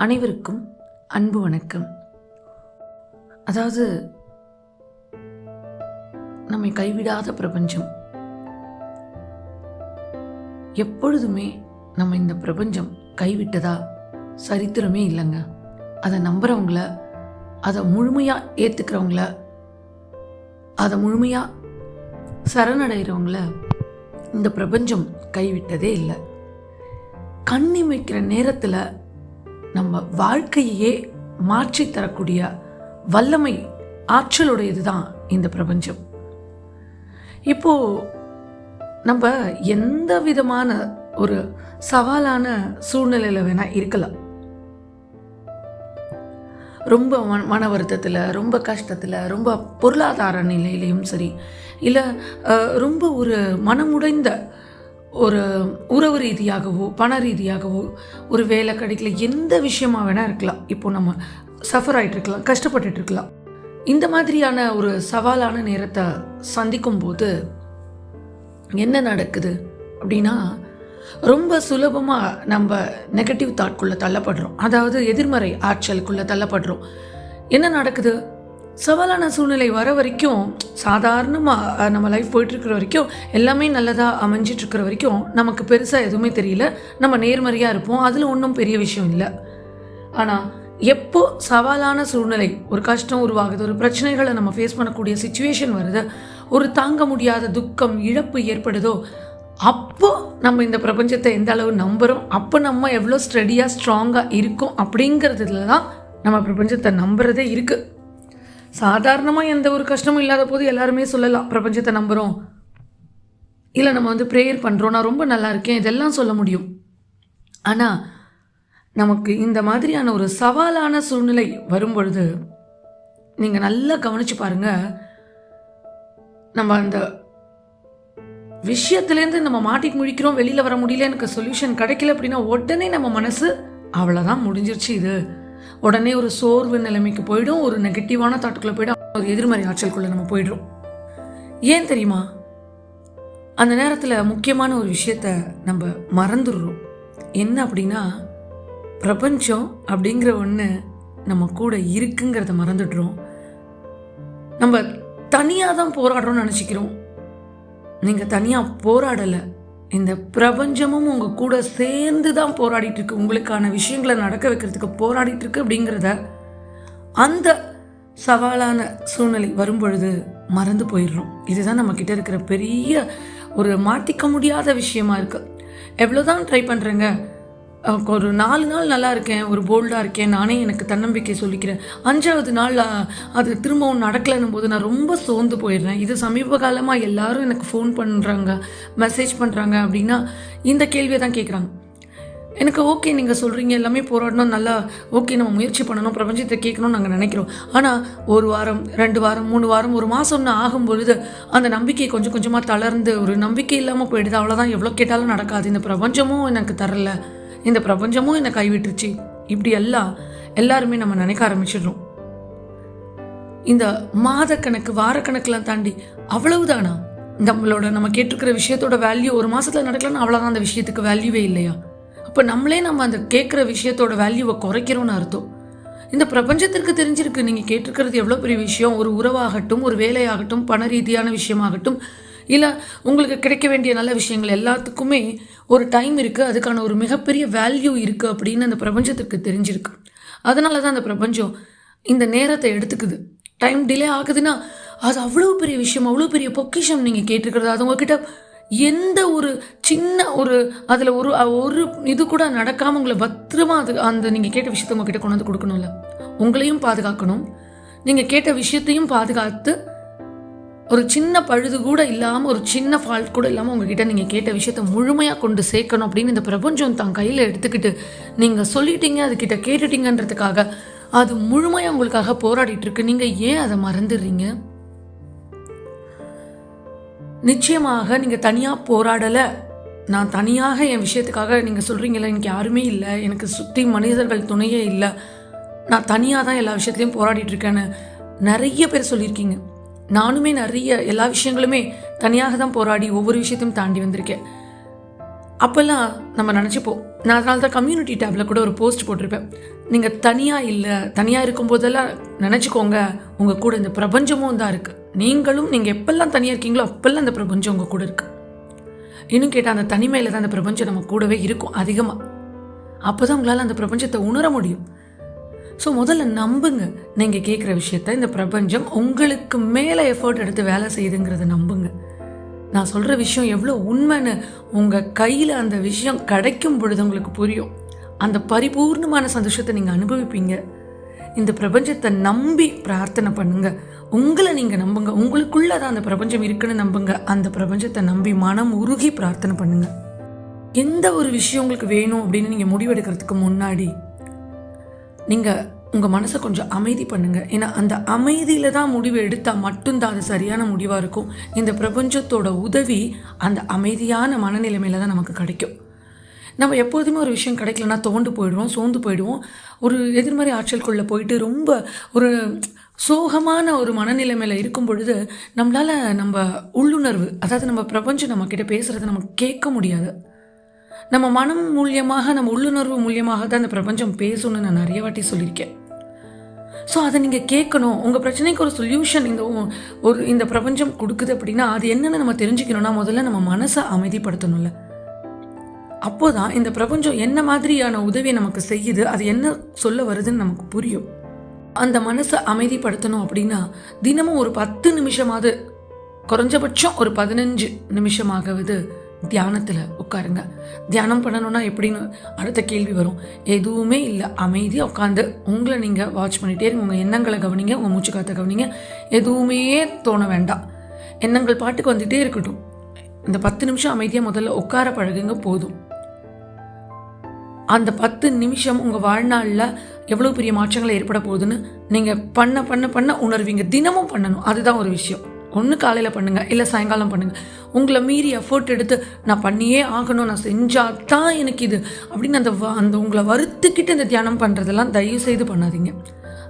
அனைவருக்கும் அன்பு வணக்கம். அதாவது நம்மை கைவிடாத பிரபஞ்சம். எப்பொழுதுமே நம்ம இந்த பிரபஞ்சம் கைவிட்டதா சரித்திரமே இல்லைங்க. அதை நம்புறவங்கள அதை முழுமையாக ஏற்றுக்கிறவங்கள அதை முழுமையாக சரணடைகிறவங்கள இந்த பிரபஞ்சம் கைவிட்டதே இல்லை. கண்ணிமைக்கிற நேரத்தில் நம்ம வாழ்க்கையே மாற்றி தரக்கூடிய வல்லமை ஆற்றலுடையது தான் இந்த பிரபஞ்சம். இப்போ நம்ம எந்த விதமான ஒரு சவாலான சூழ்நிலையில் வேணா இருக்கலாம். ரொம்ப மன மன வருத்தத்தில் ரொம்ப கஷ்டத்தில் ரொம்ப பொருளாதார நிலையிலையும் சரி இல்லை ரொம்ப ஒரு மனமுடைந்த ஒரு உறவு ரீதியாகவோ பண ரீதியாகவோ ஒரு வேலை கிடைக்கல எந்த விஷயமா வேணால் இருக்கலாம். இப்போ நம்ம சஃபர் ஆகிட்டு இருக்கலாம் கஷ்டப்பட்டுட்டு இருக்கலாம். இந்த மாதிரியான ஒரு சவாலான நேரத்தை சந்திக்கும் போது என்ன நடக்குது அப்படின்னா ரொம்ப சுலபமாக நம்ம நெகட்டிவ் தாட்குள்ளே தள்ளப்படுறோம். அதாவது எதிர்மறை ஆற்றலுக்குள்ளே தள்ளப்படுறோம். என்ன நடக்குது? சவாலான சூழ்நிலை வர வரைக்கும் சாதாரணமாக நம்ம லைஃப் போயிட்டுருக்கிற வரைக்கும் எல்லாமே நல்லதாக அமைஞ்சிட்ருக்கிற வரைக்கும் நமக்கு பெருசாக எதுவுமே தெரியல. நம்ம நேர்மறையாக இருப்போம். அதில் ஒன்றும் பெரிய விஷயம் இல்லை. ஆனால் எப்போ சவாலான சூழ்நிலை ஒரு கஷ்டம் உருவாகுது ஒரு பிரச்சனைகளை நம்ம ஃபேஸ் பண்ணக்கூடிய சுச்சுவேஷன் வருது ஒரு தாங்க முடியாத துக்கம் இழப்பு ஏற்படுதோ அப்போ நம்ம இந்த பிரபஞ்சத்தை எந்த அளவு நம்புகிறோம் அப்போ நம்ம எவ்வளோ ஸ்டடியாக ஸ்ட்ராங்காக இருக்கோம் அப்படிங்கிறதுல தான் நம்ம பிரபஞ்சத்தை நம்புறதே இருக்குது சாதாரணமாக எந்த ஒரு கஷ்டமும் இல்லாத போது எல்லாருமே சொல்லலாம் பிரபஞ்சத்தை நம்புகிறோம் இல்லை நம்ம வந்து ப்ரேயர் பண்ணுறோம் நான் ரொம்ப நல்லா இருக்கேன். இதெல்லாம் சொல்ல முடியும். ஆனால் நமக்கு இந்த மாதிரியான ஒரு சவாலான சூழ்நிலை வரும் பொழுது நீங்கள் நல்லா கவனித்து பாருங்க. நம்ம அந்த விஷயத்துலேருந்து நம்ம மாட்டிக்கு முழிக்கிறோம் வெளியில் வர முடியல எனக்கு சொல்யூஷன் கிடைக்கல அப்படின்னா உடனே நம்ம மனசு அவ்வளோதான் முடிஞ்சிருச்சு இது. உடனே ஒரு சோர்வு நிலைமைக்கு போயிடும் ஒரு நெகட்டிவான தாட்டுக்குள்ளே போயிடும் ஒரு எதிர்மறை ஆற்றலுக்குள்ளே நம்ம போயிடுறோம். ஏன் தெரியுமா? அந்த நேரத்தில் முக்கியமான ஒரு விஷயத்த நம்ம மறந்துடுறோம். என்ன அப்படின்னா பிரபஞ்சம் அப்படிங்கிற ஒன்று நம்ம கூட இருக்குங்கிறத மறந்துடுறோம். நம்ம தனியாக தான் போராடுறோம்னு நினச்சிக்கிறோம். நீங்கள் தனியாக போராடலை. இந்த பிரபஞ்சமும் உங்கள் கூட சேர்ந்து தான் போராடிட்டு இருக்கு. உங்களுக்கான விஷயங்களை நடக்க வைக்கிறதுக்கு போராடிட்டு இருக்கு அப்படிங்கிறத அந்த சவாலான சூழ்நிலை வரும்பொழுது மறந்து போயிடுறோம். இதுதான் நம்ம கிட்ட இருக்கிற பெரிய ஒரு மாட்டிக்க முடியாத விஷயமா இருக்கு. எவ்வளோதான் ட்ரை பண்ணுறேங்க ஒரு நாலு நாள் நல்லா இருக்கேன் ஒரு போல்டாக இருக்கேன். நானே எனக்கு தன்னம்பிக்கை சொல்லிக்கிறேன். அஞ்சாவது நாள் அது திரும்பவும் நடக்கலைன்னும் போது நான் ரொம்ப சோர்ந்து போயிடுறேன். இது சமீப காலமாக எல்லாரும் எனக்கு ஃபோன் பண்ணுறாங்க மெசேஜ் பண்ணுறாங்க அப்படின்னா இந்த கேள்வியை தான் கேட்குறாங்க எனக்கு ஓகே நீங்கள் சொல்கிறீங்க எல்லாமே போராடணும் நல்லா ஓகே நம்ம முயற்சி பண்ணணும் பிரபஞ்சத்தை கேட்கணும்னு நாங்கள் நினைக்கிறோம். ஆனால் ஒரு வாரம் ரெண்டு வாரம் மூணு வாரம் ஒரு மாதம்னு ஆகும் பொழுது அந்த நம்பிக்கை கொஞ்சம் கொஞ்சமாக தளர்ந்து ஒரு நம்பிக்கை இல்லாமல் போயிடுது. அவ்வளோதான் எவ்வளோ கேட்டாலும் நடக்காது. இந்த பிரபஞ்சமும் எனக்கு தரலை. இந்த பிரபஞ்சமும் என்னை கைவிட்டுருச்சு. இப்படி எல்லாம் எல்லாருமே நம்ம நினைக்க ஆரம்பிச்சிடுறோம். இந்த மாதக்கணக்கு வாரக்கணக்கெலாம் தாண்டி அவ்வளவுதானா? நம்மளோட நம்ம கேட்டிருக்கிற விஷயத்தோட வேல்யூ ஒரு மாதத்தில் நடக்கலன்னா அவ்வளோதான் அந்த விஷயத்துக்கு வேல்யூவே இல்லையா? அப்போ நம்மளே நம்ம அந்த கேட்குற விஷயத்தோட வேல்யூவை குறைக்கிறோம்னு அர்த்தம். இந்த பிரபஞ்சத்திற்கு தெரிஞ்சிருக்கு நீங்கள் கேட்டிருக்கிறது எவ்வளோ பெரிய விஷயம். ஒரு உறவாகட்டும் ஒரு வேலையாகட்டும் பண ரீதியான விஷயமாகட்டும் இல்லை உங்களுக்கு கிடைக்க வேண்டிய நல்ல விஷயங்கள் எல்லாத்துக்குமே ஒரு டைம் இருக்குது அதுக்கான ஒரு மிகப்பெரிய வேல்யூ இருக்குது அப்படின்னு அந்த பிரபஞ்சத்திற்கு தெரிஞ்சிருக்கு. அதனால தான் அந்த பிரபஞ்சம் இந்த நேரத்தை எடுத்துக்குது. டைம் டிலே ஆகுதுன்னா அது அவ்வளோ பெரிய விஷயம் அவ்வளோ பெரிய பொக்கிஷம் நீங்கள் கேட்டிருக்கிறது. அது உங்ககிட்ட எந்த ஒரு சின்ன ஒரு அதில் ஒரு ஒரு இது கூட நடக்காமல் உங்களை பத்திரமா அது அந்த நீங்கள் கேட்ட விஷயத்த உங்ககிட்ட கொண்டு வந்து கொடுக்கணும்ல. உங்களையும் பாதுகாக்கணும். நீங்கள் கேட்ட விஷயத்தையும் பாதுகாத்து ஒரு சின்ன பழுது கூட இல்லாமல் ஒரு சின்ன ஃபால்ட் கூட இல்லாமல் உங்ககிட்ட நீங்கள் கேட்ட விஷயத்த முழுமையாக கொண்டு சேர்க்கணும் அப்படின்னு இந்த பிரபஞ்சம் தான் கையில் எடுத்துக்கிட்டு நீங்கள் சொல்லிட்டீங்க அதுக்கிட்ட கேட்டுட்டீங்கன்றதுக்காக. அது முழுமையாக உங்களுக்காக போராடிட்டு இருக்கு. நீங்கள் ஏன் அதை மறந்துடுறீங்க? நிச்சயமாக நீங்கள் தனியாக போராடலை. நான் தனியாக என் விஷயத்துக்காக நீங்கள் சொல்கிறீங்களே எனக்கு யாருமே இல்லை. எனக்கு சுற்றி மனிதர்கள் துணையே இல்லை. நான் தனியாக தான் எல்லா விஷயத்துலையும் போராடிட்டு இருக்கேன்னு நிறைய பேர் சொல்லியிருக்கீங்க. நானுமே நிறைய எல்லா விஷயங்களுமே தனியாக தான் போராடி ஒவ்வொரு விஷயத்தையும் தாண்டி வந்திருக்கேன். அப்போல்லாம் நம்ம நினச்சிப்போம் நான் அதனால தான் கம்யூனிட்டி டேப்பில் கூட ஒரு போஸ்ட் போட்டிருப்பேன். நீங்கள் தனியாக இல்லை தனியாக இருக்கும்போதெல்லாம் நினச்சிக்கோங்க உங்கள் கூட இந்த பிரபஞ்சமும் தான் இருக்குது நீங்களும் நீங்கள் எப்பெல்லாம் தனியாக இருக்கீங்களோ அப்பெல்லாம் அந்த பிரபஞ்சம் உங்கள் கூட இருக்குது இன்னும் கேட்டால் அந்த தனிமையில் தான் அந்த பிரபஞ்சம் நம்ம கூடவே இருக்கும் அதிகமாக அப்போ தான் உங்களால் அந்த பிரபஞ்சத்தை உணர முடியும். ஸோ முதல்ல நம்புங்க. நீங்கள் கேட்குற விஷயத்த இந்த பிரபஞ்சம் உங்களுக்கு மேலே எஃபர்ட் எடுத்து வேலை செய்யுதுங்கிறத நம்புங்க. நான் சொல்கிற விஷயம் எவ்வளோ உண்மைன்னு உங்கள் கையில் அந்த விஷயம் கிடைக்கும் பொழுது உங்களுக்கு புரியும். அந்த பரிபூர்ணமான சந்தோஷத்தை நீங்கள் அனுபவிப்பீங்க. இந்த பிரபஞ்சத்தை நம்பி பிரார்த்தனை பண்ணுங்க. உங்களை நீங்கள் நம்புங்க. உங்களுக்குள்ளே தான் அந்த பிரபஞ்சம் இருக்குன்னு நம்புங்க. அந்த பிரபஞ்சத்தை நம்பி மனம் உருகி பிரார்த்தனை பண்ணுங்க. எந்த ஒரு விஷயம் உங்களுக்கு வேணும் அப்படின்னு நீங்கள் முடிவெடுக்கிறதுக்கு முன்னாடி நீங்கள் உங்கள் மனசை கொஞ்சம் அமைதி பண்ணுங்கள் ஏன்னா அந்த அமைதியில் தான் முடிவு எடுத்தால் மட்டும்தான் அது சரியான முடிவாக இருக்கும். இந்த பிரபஞ்சத்தோட உதவி அந்த அமைதியான மனநிலைமையில தான் நமக்கு கிடைக்கும். நம்ம எப்போதுமே ஒரு விஷயம் கிடைக்கலன்னா தோண்டு போயிடுவோம் சோர்ந்து போயிடுவோம். ஒரு எதிர்மறை ஆற்றல்குள்ளே போயிட்டு ரொம்ப ஒரு சோகமான ஒரு மனநிலைமையில் இருக்கும் பொழுது நம்மளால் நம்ம உள்ளுணர்வு அதாவது நம்ம பிரபஞ்சம் நம்மக்கிட்ட பேசுகிறத நம்ம கேட்க முடியாது. நம்ம மனம் மூலியமாக நம்ம உள்ளுணர்வு மூலியமாக தான் இந்த பிரபஞ்சம் பேசணும்னு நான் நிறைய வாட்டி சொல்லியிருக்கேன். ஸோ அதை நீங்கள் கேட்கணும். உங்கள் பிரச்சனைக்கு ஒரு சொல்யூஷன் இந்த ஒ- ஒரு இந்த பிரபஞ்சம் கொடுக்குது அப்படின்னா அது என்னென்னு நம்ம தெரிஞ்சுக்கணும்னா முதல்ல நம்ம மனசை அமைதிப்படுத்தணும்ல. அப்போதான் இந்த பிரபஞ்சம் என்ன மாதிரியான உதவியை நமக்கு செய்யுது அது என்ன சொல்ல வருதுன்னு நமக்கு புரியும். அந்த மனசை அமைதிப்படுத்தணும் அப்படின்னா தினமும் ஒரு பத்து நிமிஷமாவது குறைஞ்சபட்சம் ஒரு பதினஞ்சு நிமிஷமாகவது தியானத்தில் உட்காருங்க. தியானம் பண்ணணும்னா எப்படின்னு அடுத்த கேள்வி வரும். எதுவுமே இல்லை. அமைதியாக உட்காந்து உங்களை நீங்கள் வாட்ச் பண்ணிட்டே இருங்க. உங்கள் எண்ணங்களை கவனிங்க. உங்கள் மூச்சு காற்ற கவனிங்க. எதுவுமே தோண வேண்டாம். எண்ணங்கள் பாட்டுக்கு வந்துகிட்டே இருக்கட்டும். இந்த பத்து நிமிஷம் அமைதியாக முதல்ல உட்கார பழகுங்க போதும். அந்த பத்து நிமிஷம் உங்கள் வாழ்நாளில் எவ்வளோ பெரிய மாற்றங்கள் ஏற்பட போகுதுன்னு நீங்கள் பண்ண பண்ண பண்ண உணர்வீங்க. தினமும் பண்ணணும். அதுதான் ஒரு விஷயம். ஒன்று காலையில் பண்ணுங்கள் இல்லை சாயங்காலம் பண்ணுங்கள் உங்களை மீறி எஃபோர்ட் எடுத்து நான் பண்ணியே ஆகணும் நான் செஞ்சால் தான் எனக்கு இது. அப்படின்னு அந்த வ- அந்த உங்களை வருத்துக்கிட்டு இந்த தியானம் பண்ணுறதெல்லாம் தயவு செய்து பண்ணாதீங்க.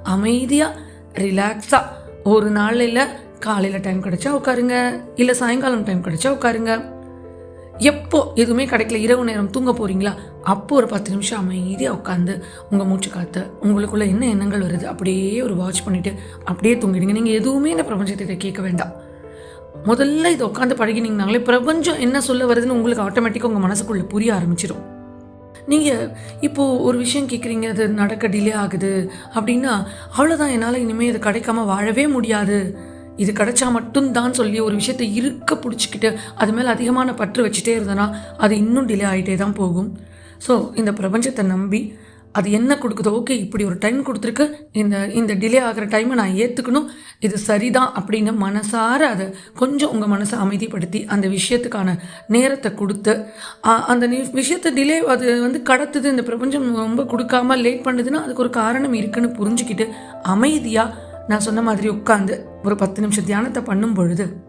அமைதியாக ரிலாக்ஸாக ஒரு நாளையில் காலையில் டைம் கிடச்சா உட்காருங்க இல்லை சாயங்காலம் டைம் கிடச்சா உட்காருங்க. எப்போ எதுவுமே கிடைக்கல இரவு நேரம் தூங்க போறீங்களா? அப்போ ஒரு பத்து நிமிஷம் அமைதியாக உட்காந்து உங்கள் மூச்சு காத்து உங்களுக்குள்ள என்ன எண்ணங்கள் வருது அப்படியே ஒரு வாட்ச் பண்ணிட்டு அப்படியே தூங்கிடுங்க. நீங்கள் எதுவுமே இந்த பிரபஞ்சத்தை கேட்க வேண்டாம். முதல்ல இதை உட்காந்து பழகினீங்கனாலே பிரபஞ்சம் என்ன சொல்ல வருதுன்னு உங்களுக்கு ஆட்டோமேட்டிக்காக உங்கள் மனசுக்குள்ளே புரிய ஆரம்பிச்சிடும். நீங்கள் இப்போது ஒரு விஷயம் கேட்குறீங்க அது நடக்க டிலே ஆகுது அப்படின்னா அவ்வளோதான் என்னால் இனிமேல் இது கிடைக்காம வாழவே முடியாது. இது கிடைச்சா மட்டும்தான் சொல்லி ஒரு விஷயத்தை இருக்க பிடிச்சிக்கிட்டு அது மேலே அதிகமான பற்று வச்சுட்டே இருந்தேன்னா அது இன்னும் டிலே ஆகிட்டே தான் போகும். ஸோ இந்த பிரபஞ்சத்தை நம்பி அது என்ன கொடுக்குதோ ஓகே இப்படி ஒரு டைம் கொடுத்துருக்கு. இந்த இந்த டிலே ஆகிற டைமை நான் ஏற்றுக்கணும் இது சரிதான் அப்படின்னு மனசார அதை கொஞ்சம் உங்கள் மனசை அமைதிப்படுத்தி அந்த விஷயத்துக்கான நேரத்தை கொடுத்து அந்த விஷயத்தை டிலே அது வந்து கடத்துது இந்த பிரபஞ்சம் ரொம்ப கொடுக்காம லேட் பண்ணுதுன்னா அதுக்கு ஒரு காரணம் இருக்குன்னு புரிஞ்சுக்கிட்டு அமைதியாக நான் சொன்ன மாதிரி உட்காந்து ஒரு பத்து நிமிஷம் தியானத்தை பண்ணும் பொழுது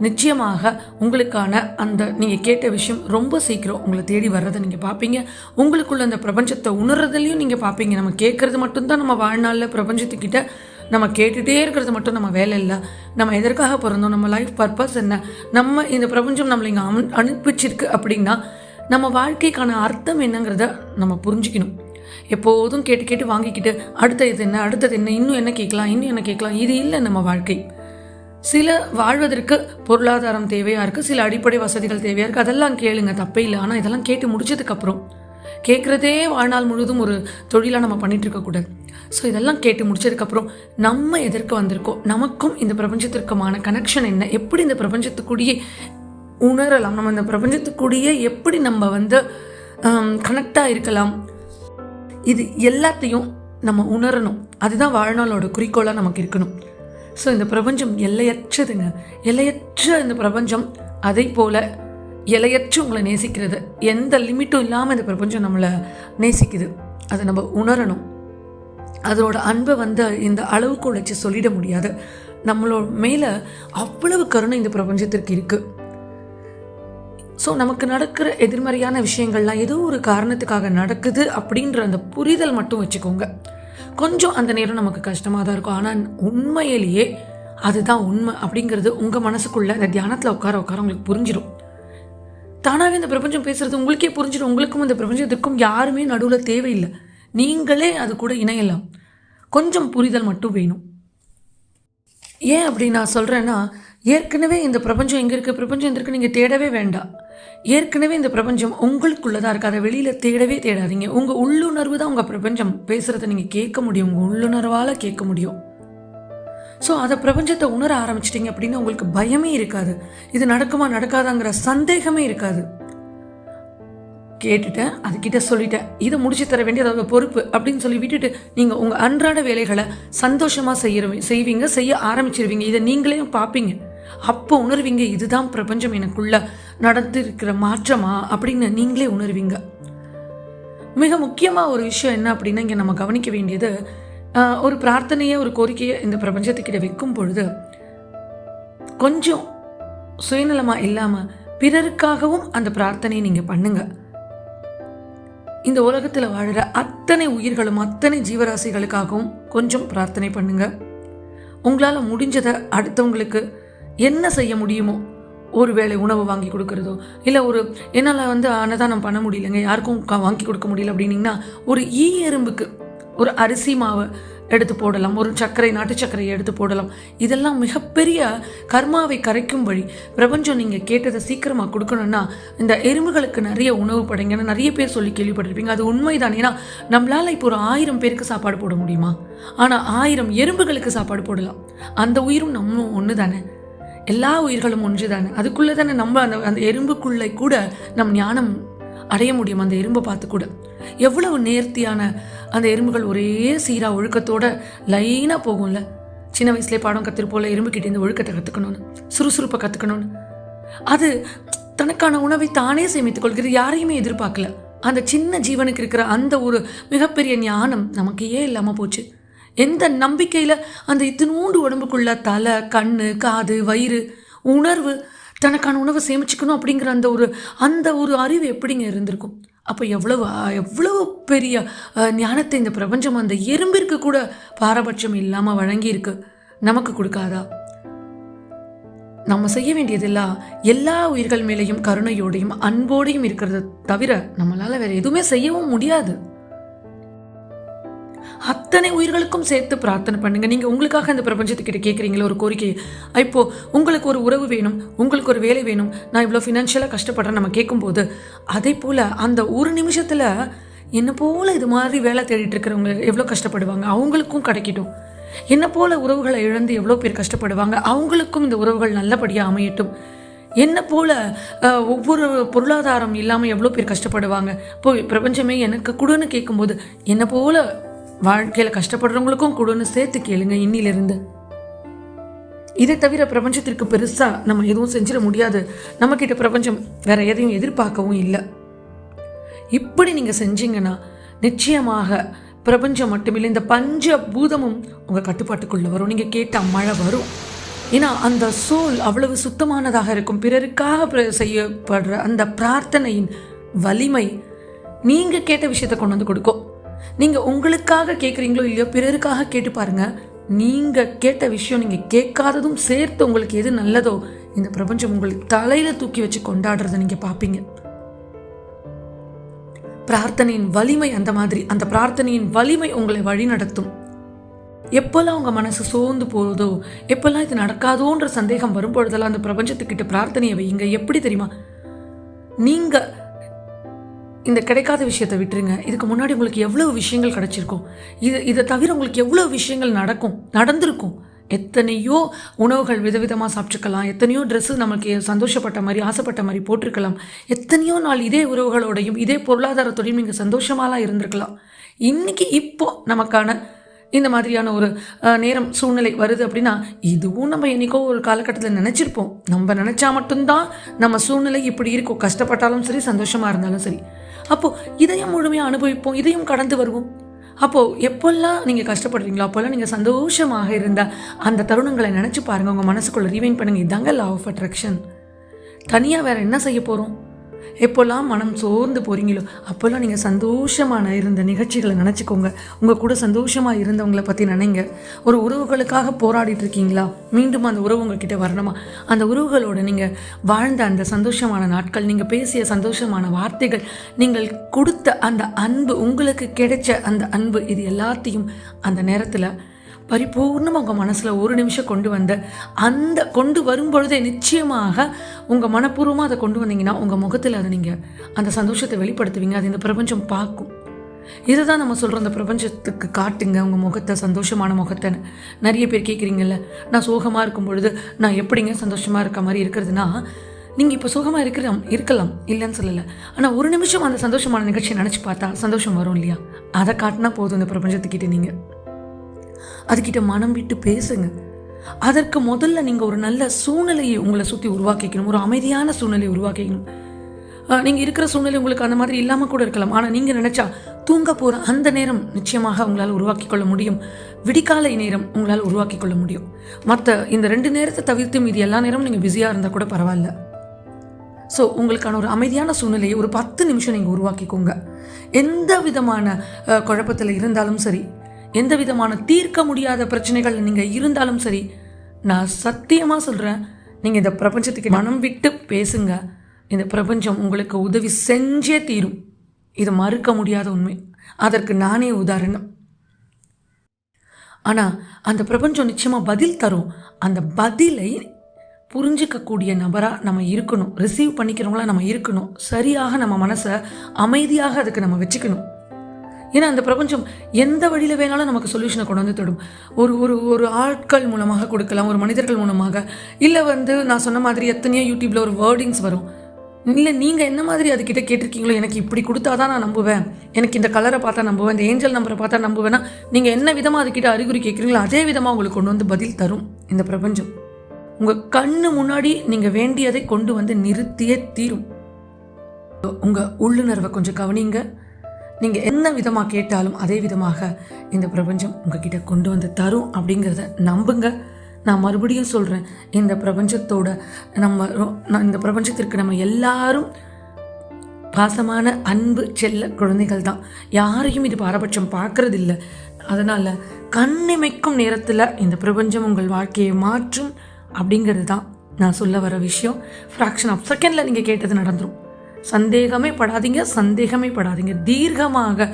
நிச்சயமாக உங்களுக்கான அந்த நீங்கள் கேட்ட விஷயம் ரொம்ப சீக்கிரம் உங்களை தேடி வர்றதை நீங்கள் பார்ப்பீங்க. உங்களுக்குள்ள அந்த பிரபஞ்சத்தை உணர்றதுலையும் நீங்கள் பார்ப்பீங்க. நம்ம கேட்குறது மட்டும்தான் நம்ம வாழ்நாளில் பிரபஞ்சத்துக்கிட்ட நம்ம கேட்டுகிட்டே இருக்கிறது மட்டும் நம்ம வேலை இல்லை. நம்ம எதற்காக பிறந்தோம்? நம்ம லைஃப் பர்பஸ் என்ன? நம்ம இந்த பிரபஞ்சம் நம்மளை இங்கே அனு அனுப்பிச்சிருக்கு அப்படின்னா நம்ம வாழ்க்கைக்கான அர்த்தம் என்னங்கிறத நம்ம புரிஞ்சுக்கணும். எப்போதும் கேட்டு கேட்டு வாங்கிக்கிட்டு அடுத்த இது என்ன அடுத்தது என்ன இன்னும் என்ன கேட்கலாம் இன்னும் என்ன கேட்கலாம் இது இல்லை நம்ம வாழ்க்கை. சில வாழ்வதற்கு பொருளாதாரம் தேவையாக இருக்குது சில அடிப்படை வசதிகள் தேவையாக இருக்குது அதெல்லாம் கேளுங்க தப்பே இல்லை. ஆனால் இதெல்லாம் கேட்டு முடிச்சதுக்கப்புறம் கேட்குறதே வாழ்நாள் முழுதும் ஒரு தொழிலாக நம்ம பண்ணிகிட்டு இருக்கக்கூடாது ஸோ இதெல்லாம் கேட்டு முடிச்சதுக்கப்புறம் நம்ம எதற்கு வந்திருக்கோம்? நமக்கும் இந்த பிரபஞ்சத்திற்குமான கனெக்ஷன் என்ன? எப்படி இந்த பிரபஞ்சத்துக்குடியே உணரலாம்? நம்ம இந்த பிரபஞ்சத்துக்குடியே எப்படி நம்ம வந்து கனெக்டாக இருக்கலாம்? இது எல்லாத்தையும் நம்ம உணரணும். அதுதான் வாழ்நாளோட குறிக்கோளாக நமக்கு இருக்கணும். ஸோ இந்த பிரபஞ்சம் எல்லையற்றதுங்க. எல்லையற்ற இந்த பிரபஞ்சம் அதே போல் எல்லையற்று உங்களை நேசிக்கிறது. எந்த லிமிட்டும் இல்லாமல் இந்த பிரபஞ்சம் நம்மளை நேசிக்குது. அதை நம்ம உணரணும். அதோட அன்பை வந்து இந்த அளவுக்கு உழைச்சி சொல்லிட முடியாது. நம்மளோட மேலே அவ்வளவு கருணை இந்த பிரபஞ்சத்திற்கு இருக்குது ஸோ நமக்கு நடக்கிற எதிர்மறையான விஷயங்கள்லாம் ஏதோ ஒரு காரணத்துக்காக நடக்குது அப்படின்ற அந்த புரிதல் மட்டும் வச்சுக்கோங்க. கொஞ்சம் அந்த நேரம் நமக்கு கஷ்டமாக தான் இருக்கும். ஆனால் உண்மையிலேயே அதுதான் உண்மை அப்படிங்கிறது உங்கள் மனசுக்குள்ள இந்த தியானத்தில் உட்கார உட்கார உங்களுக்கு புரிஞ்சிடும் தானாகவே இந்த பிரபஞ்சம் பேசுறது உங்களுக்கே புரிஞ்சிடும் உங்களுக்கும் இந்த பிரபஞ்சத்திற்கும் யாருமே நடுவில் தேவையில்லை. நீங்களே அது கூட இணையலாம். கொஞ்சம் புரிதல் மட்டும் வேணும். ஏன் அப்படி நான் சொல்கிறேன்னா ஏற்கனவே இந்த பிரபஞ்சம் எங்கே இருக்குது பிரபஞ்சம் எங்க இருக்குது நீங்கள் தேடவே வேண்டாம். ஏற்கனவே இந்த பிரபஞ்சம் உங்களுக்குள்ளே தான் இருக்குது அதை வெளியில் தேடவே தேடாதீங்க. உங்கள் உள்ளுணர்வு தான் உங்கள் பிரபஞ்சம். பேசுகிறத நீங்கள் கேட்க முடியும் உங்கள் உள்ளுணர்வால் கேட்க முடியும். ஸோ அதை பிரபஞ்சத்தை உணர ஆரம்பிச்சிட்டிங்க அப்படின்னா உங்களுக்கு பயமே இருக்காது. இது நடக்குமா நடக்காதாங்கிற சந்தேகமே இருக்காது. கேட்டுட்டேன் அதுக்கிட்ட சொல்லிட்டேன். இதை முடிச்சு தர வேண்டியது அதோட பொறுப்பு அப்படின்னு சொல்லி விட்டுட்டு நீங்கள் உங்கள் அன்றாட வேலைகளை சந்தோஷமாக செய்ய செய்வீங்க செய்ய ஆரம்பிச்சிருவீங்க. இதை நீங்களே பார்ப்பீங்க. அப்போ உணர்வீங்க இதுதான் பிரபஞ்சம் எனக்குள்ள நடந்திருக்கிற மாற்றமா? அப்படின்னு நீங்களே உணர்வீங்க. மிக முக்கியமாக ஒரு விஷயம் என்ன அப்படின்னா இங்கே நம்ம கவனிக்க வேண்டியது ஆஹ், ஒரு பிரார்த்தனையை ஒரு கோரிக்கையை இந்த பிரபஞ்சத்துக்கிட்ட வைக்கும் பொழுது கொஞ்சம் சுயநலமாக இல்லாமல் பிறருக்காகவும் அந்த பிரார்த்தனையை நீங்கள் பண்ணுங்க. இந்த உலகத்தில் வாழுற அத்தனை உயிர்களும் அத்தனை ஜீவராசிகளுக்காகவும் கொஞ்சம் பிரார்த்தனை பண்ணுங்க. உங்களால் முடிஞ்சதை அடுத்தவங்களுக்கு என்ன செய்ய முடியுமோ? ஒரு வேளை உணவு வாங்கி கொடுக்கறதோ? இல்லை ஒரு என்னால் வந்து அன்னதானம் பண்ண முடியலங்க யாருக்கும் க- வாங்கி கொடுக்க முடியல அப்படின்னிங்கன்னா ஒரு ஈ எறும்புக்கு ஒரு அரிசி மாவை எடுத்து போடலாம் ஒரு சர்க்கரை நாட்டு சர்க்கரையை எடுத்து போடலாம். இதெல்லாம் மிகப்பெரிய கர்மாவை கரைக்கும் வழி. பிரபஞ்சம் நீங்கள் கேட்டதை சீக்கிரமாக கொடுக்கணும்னா இந்த எறும்புகளுக்கு நிறைய உணவு படைங்கன்னு நிறைய பேர் சொல்லி கேள்விப்பட்டிருப்பீங்க. அது உண்மைதான். ஏன்னா நம்மளால் இப்போ ஒரு ஆயிரம் பேருக்கு சாப்பாடு போட முடியுமா? ஆனால் ஆயிரம் எறும்புகளுக்கு சாப்பாடு போடலாம். அந்த உயிரும் நம்ம ஒன்று தானே எல்லா உயிர்களும் ஒன்று தானே அதுக்குள்ளே தானே நம்ம அந்த அந்த எறும்புக்குள்ளே கூட நம் ஞானம் அடைய முடியும் அந்த எறும்பை பார்த்து கூட. எவ்வளவு நேர்த்தியான அந்த எறும்புகள் ஒரே சீராக ஒழுக்கத்தோட லைனாக போகும்ல? சின்ன வயசுலேயே பாடம் கற்றுருப்போல எறும்புக்கிட்டேருந்து இந்த ஒழுக்கத்தை கற்றுக்கணும்னு சுறுசுறுப்பை கற்றுக்கணும்னு அது தனக்கான உணவை தானே சேமித்துக் கொள்கிறது யாரையுமே எதிர்பார்க்கல. அந்த சின்ன ஜீவனுக்கு இருக்கிற அந்த ஒரு மிகப்பெரிய ஞானம் நமக்கு ஏன் இல்லாமல் போச்சு. எந்த நம்பிக்கையில் அந்த இத்தினூண்டு உடம்புக்குள்ள தலை கண் காது வயிறு உணர்வு தனக்கான உணவை சேமிச்சுக்கணும் அப்படிங்கிற அந்த ஒரு அந்த ஒரு அறிவு எப்படிங்க இருந்திருக்கும்? அப்போ எவ்வளவு எவ்வளவு பெரிய ஞானத்தை இந்த பிரபஞ்சம் அந்த எறும்பிற்கு கூட பாரபட்சம் இல்லாமல் வழங்கியிருக்கு. நமக்கு கொடுக்காதா? நம்ம செய்ய வேண்டியதெல்லாம் எல்லா உயிர்கள் மேலேயும் கருணையோடையும் அன்போடையும் இருக்கிறத தவிர நம்மளால் வேற எதுவுமே செய்யவும் முடியாது. அத்தனை உயிர்களுக்கும் சேர்த்து பிரார்த்தனை பண்ணுங்க. நீங்க உங்களுக்காக இந்த பிரபஞ்சத்துக்கிட்ட கேட்குறீங்களா ஒரு கோரிக்கை இப்போ உங்களுக்கு ஒரு உறவு வேணும் உங்களுக்கு ஒரு வேலை வேணும் நான் இவ்வளோ ஃபினான்ஷியலாக கஷ்டப்படுறேன் நம்ம கேட்கும்போது அதே போல் அந்த ஒரு நிமிஷத்தில் என்ன போல் இது மாதிரி வேலை தேடிட்டு இருக்கிறவங்க எவ்வளோ கஷ்டப்படுவாங்க? அவங்களுக்கும் கிடைக்கட்டும். என்ன போல உறவுகளை இழந்து எவ்வளோ பேர் கஷ்டப்படுவாங்க? அவங்களுக்கும் இந்த உறவுகள் நல்லபடியாக அமையட்டும். என்ன போல ஒவ்வொரு பொருளாதாரம் இல்லாமல் எவ்வளோ பேர் கஷ்டப்படுவாங்க? இப்போ பிரபஞ்சமே எனக்கு கொடுன்னு கேட்கும்போது என்ன போல வாழ்க்கையில் கஷ்டப்படுறவங்களுக்கும் கொடுன்னு சேர்த்து கேளுங்க இன்னிலிருந்து. இதை தவிர பிரபஞ்சத்திற்கு பெருசாக நம்ம எதுவும் செஞ்சிட முடியாது. நம்மக்கிட்ட பிரபஞ்சம் வேற எதையும் எதிர்பார்க்கவும் இல்லை. இப்படி நீங்கள் செஞ்சீங்கன்னா நிச்சயமாக பிரபஞ்சம் மட்டுமில்லை இந்த பஞ்ச பூதமும் உங்கள் கட்டுப்பாட்டுக்குள்ளே வரும். நீங்கள் கேட்டால் மழை வரும். ஏன்னா அந்த சோல் அவ்வளவு சுத்தமானதாக இருக்கும். பிறருக்காக பிர- செய்யப்படுற அந்த பிரார்த்தனையின் வலிமை நீங்கள் கேட்ட விஷயத்தை கொண்டு வந்து கொடுக்கும். நீங்க உங்களுக்காக கேட்குறீங்களோ இல்லையோ பிறருக்காக கேட்டு பாருங்க. நீங்க கேட்ட விஷயம் நீங்க கேட்காததும் சேர்த்து உங்களுக்கு எது நல்லதோ இந்த பிரபஞ்சம் உங்களுக்கு தலையில தூக்கி வச்சு கொண்டாடுறத நீங்க பார்ப்பீங்க பிரார்த்தனையின் வலிமை அந்த மாதிரி அந்த பிரார்த்தனையின் வலிமை உங்களை வழிநடத்தும் எப்போல்லாம் உங்க மனசு சோர்ந்து போகுதோ எப்பெல்லாம் இது நடக்காதோன்ற சந்தேகம் வரும்பொழுதெல்லாம் அந்த பிரபஞ்சத்துக்கிட்ட பிரார்த்தனையை வைங்க எப்படி தெரியுமா? நீங்க இந்த கிடைக்காத விஷயத்தை விட்டுருங்க. இதுக்கு முன்னாடி உங்களுக்கு எவ்வளவு விஷயங்கள் கிடைச்சிருக்கும்? இது இதை தவிர உங்களுக்கு எவ்வளவு விஷயங்கள் நடக்கும்? நடந்திருக்கும். எத்தனையோ உணவுகள் விதவிதமாக சாப்பிட்ருக்கலாம் எத்தனையோ ட்ரெஸ்ஸு நமக்கு சந்தோஷப்பட்ட மாதிரி ஆசைப்பட்ட மாதிரி போட்டிருக்கலாம். எத்தனையோ நாள் இதே உறவுகளோடையும் இதே பொருளாதாரத்தோடையும் நீங்கள் சந்தோஷமாலாம் இருந்திருக்கலாம். இன்னைக்கு இப்போ நமக்கான இந்த மாதிரியான ஒரு நேரம் சூழ்நிலை வருது அப்படின்னா இதுவும் நம்ம என்னைக்கோ ஒரு காலகட்டத்தில் நினச்சிருப்போம். நம்ம நினச்சா மட்டும்தான் நம்ம சூழ்நிலை இப்படி இருக்கும். கஷ்டப்பட்டாலும் சரி சந்தோஷமாக இருந்தாலும் சரி. அப்போ இதையும் முழுமையாக அனுபவிப்போம் இதையும் கடந்து வருவோம். அப்போ எப்போல்லாம் நீங்கள் கஷ்டப்படுறீங்களோ அப்போல்லாம் நீங்கள் சந்தோஷமாக இருந்த அந்த தருணங்களை நினச்சி பாருங்க உங்கள் மனசுக்குள்ள ரீவைன் பண்ணுங்க. இதாங்க லா ஆஃப் அட்ராக்ஷன் தனியாக வேற என்ன செய்ய போகிறோம் எப்போல்லாம் மனம் சோர்ந்து போகிறீங்களோ அப்போல்லாம் நீங்கள் சந்தோஷமான இருந்த நிகழ்ச்சிகளை நினச்சிக்கோங்க. உங்கள் கூட சந்தோஷமாக இருந்தவங்களை பற்றி நினைங்க. ஒரு உறவுகளுக்காக போராடிட்டு இருக்கீங்களா? மீண்டும் அந்த உறவு உங்ககிட்ட வரணுமா? அந்த உறவுகளோட நீங்கள் வாழ்ந்த அந்த சந்தோஷமான நாட்கள் நீங்கள் பேசிய சந்தோஷமான வார்த்தைகள் நீங்கள் கொடுத்த அந்த அன்பு உங்களுக்கு கிடைச்ச அந்த அன்பு இது எல்லாத்தையும் அந்த நேரத்தில் பரிபூர்ணமாக உங்கள் மனசில் ஒரு நிமிஷம் கொண்டு வந்த அந்த கொண்டு வரும்பொழுதே நிச்சயமாக உங்கள் மனப்பூர்வமாக அதை கொண்டு வந்தீங்கன்னா உங்கள் முகத்தில் அதை நீங்கள் அந்த சந்தோஷத்தை வெளிப்படுத்துவீங்க. அது இந்த பிரபஞ்சம் பார்க்கும். இதை தான் நம்ம சொல்கிறோம் அந்த பிரபஞ்சத்துக்கு காட்டுங்க உங்கள் முகத்தை சந்தோஷமான முகத்தைன்னு. நிறைய பேர் கேட்குறீங்கல்ல நான் சோகமாக இருக்கும் பொழுது நான் எப்படிங்க சந்தோஷமாக இருக்க மாதிரி இருக்கிறதுனா நீங்கள் இப்போ சுகமாக இருக்கிற இருக்கலாம் இல்லைன்னு சொல்லலை. ஆனால் ஒரு நிமிஷம் அந்த சந்தோஷமான நிகழ்ச்சியை நினச்சி பார்த்தா சந்தோஷம் வரும் இல்லையா? அதை காட்டினா போதும் இந்த பிரபஞ்சத்துக்கிட்ட நீங்கள் அதுக்கிட்ட மனம் விட்டு பேசுங்க. அதற்கு முதல்ல நீங்கள் ஒரு நல்ல சூழ்நிலையை உங்களை சுற்றி உருவாக்கிக்கணும். ஒரு அமைதியான சூழ்நிலையை உருவாக்கிக்கணும். நீங்கள் இருக்கிற சூழ்நிலை உங்களுக்கு அந்த மாதிரி இல்லாமல் கூட இருக்கலாம். ஆனால் நீங்கள் நினச்சா தூங்க போகிற அந்த நேரம் நிச்சயமாக உங்களால் உருவாக்கி கொள்ள முடியும். விடிகாலை நேரம் உங்களால் உருவாக்கி கொள்ள முடியும். மற்ற இந்த ரெண்டு நேரத்தை தவிர்த்து மீதி எல்லா நேரமும் நீங்கள் பிஸியாக இருந்தால் கூட பரவாயில்ல. ஸோ உங்களுக்கான ஒரு அமைதியான சூழ்நிலையை ஒரு பத்து நிமிஷம் நீங்கள் உருவாக்கிக்கோங்க. எந்த விதமான குழப்பத்தில் இருந்தாலும் சரி எந்த விதமான தீர்க்க முடியாத பிரச்சனைகள் நீங்கள் இருந்தாலும் சரி நான் சத்தியமாக சொல்கிறேன் நீங்கள் இந்த பிரபஞ்சத்துக்கு மனம் விட்டு பேசுங்க. இந்த பிரபஞ்சம் உங்களுக்கு உதவி செஞ்சே தீரும். இது மறுக்க முடியாத உண்மை. அதற்கு நானே உதாரணம். ஆனால் அந்த பிரபஞ்சம் நிச்சயமாக பதில் தரும். அந்த பதிலை புரிஞ்சிக்கக்கூடிய நபராக நம்ம இருக்கணும். ரிசீவ் பண்ணிக்கிறவங்களா நம்ம இருக்கணும். சரியாக நம்ம மனசை அமைதியாக அதுக்கு நம்ம வச்சுக்கணும். ஏன்னா அந்த பிரபஞ்சம் எந்த வழியில் வேணாலும் நமக்கு சொல்யூஷனை கொண்டு வந்து தொடும் ஒரு ஒரு ஒரு ஆட்கள் மூலமாக கொடுக்கலாம் ஒரு மனிதர்கள் மூலமாக. இல்லை வந்து நான் சொன்ன மாதிரி எத்தனையோ யூடியூப்பில் ஒரு வேர்டிங்ஸ் வரும். இல்லை நீங்கள் என்ன மாதிரி அதுக்கிட்ட கேட்டிருக்கீங்களோ எனக்கு இப்படி கொடுத்தா தான் நான் நம்புவேன். எனக்கு இந்த கலரை பார்த்தா நம்புவேன் இந்த ஏஞ்சல் நம்பரை பார்த்தா நம்புவேன்னா நீங்கள் என்ன விதமாக அதுக்கிட்ட அறிகுறி கேட்குறீங்களோ அதே விதமாக உங்களுக்கு கொண்டு வந்து பதில் தரும் இந்த பிரபஞ்சம். உங்கள் கண்ணு முன்னாடி நீங்கள் வேண்டியதை கொண்டு வந்து நிறுத்தியே தீரும். உங்கள் உள்ளுணர்வை கொஞ்சம் கவனிங்க. நீங்கள் என்ன விதமாக கேட்டாலும் அதே விதமாக இந்த பிரபஞ்சம் உங்ககிட்ட கொண்டு வந்து தரும் அப்படிங்கிறத நம்புங்க. நான் மறுபடியும் சொல்கிறேன் இந்த பிரபஞ்சத்தோட நம்ம நான் இந்த பிரபஞ்சத்திற்கு நம்ம எல்லாரும் பாசமான அன்பு செல்ல குழந்தைகள் தான். யாரையும் இது பாரபட்சம் பார்க்கறதில்ல. அதனால் கண்ணிமைக்கும் நேரத்தில் இந்த பிரபஞ்சம் உங்கள் வாழ்க்கையை மாற்றும் அப்படிங்கிறது தான் நான் சொல்ல வர விஷயம். ஃப்ராக்ஷன் ஆஃப் செகண்டில் நீங்கள் கேட்டது நடந்துடும் சந்தேகமே படாதீங்க சந்தேகமே படாதீங்க. தீர்க்கமாக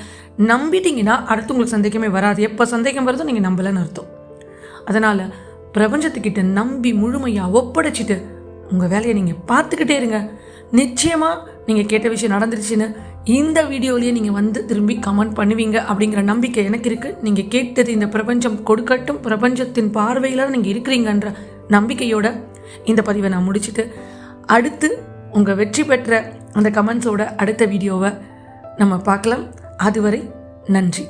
நம்பிட்டீங்கன்னா அடுத்து உங்களுக்கு சந்தேகமே வராது. எப்போ சந்தேகம் வருதோ நீங்கள் நம்பலைன்னு அர்த்தம். அதனால் பிரபஞ்சத்துக்கிட்ட நம்பி முழுமையாக ஒப்படைச்சிட்டு உங்கள் வேலையை நீங்கள் பார்த்துக்கிட்டே இருங்க. நிச்சயமாக நீங்கள் கேட்ட விஷயம் நடந்துருச்சுன்னு இந்த வீடியோலேயே நீங்கள் வந்து திரும்பி கமெண்ட் பண்ணுவீங்க அப்படிங்கிற நம்பிக்கை எனக்கு இருக்குது நீங்கள் கேட்டது இந்த பிரபஞ்சம் கொடுக்கட்டும் பிரபஞ்சத்தின் பார்வையில் நீங்கள் இருக்கிறீங்கன்ற நம்பிக்கையோட இந்த பதிவை நான் முடிச்சுட்டு அடுத்து உங்கள் வெற்றி பெற்ற அந்த கமெண்ட்ஸோட அடுத்த வீடியோவை நம்ம பார்க்கலாம். அதுவரை நன்றி.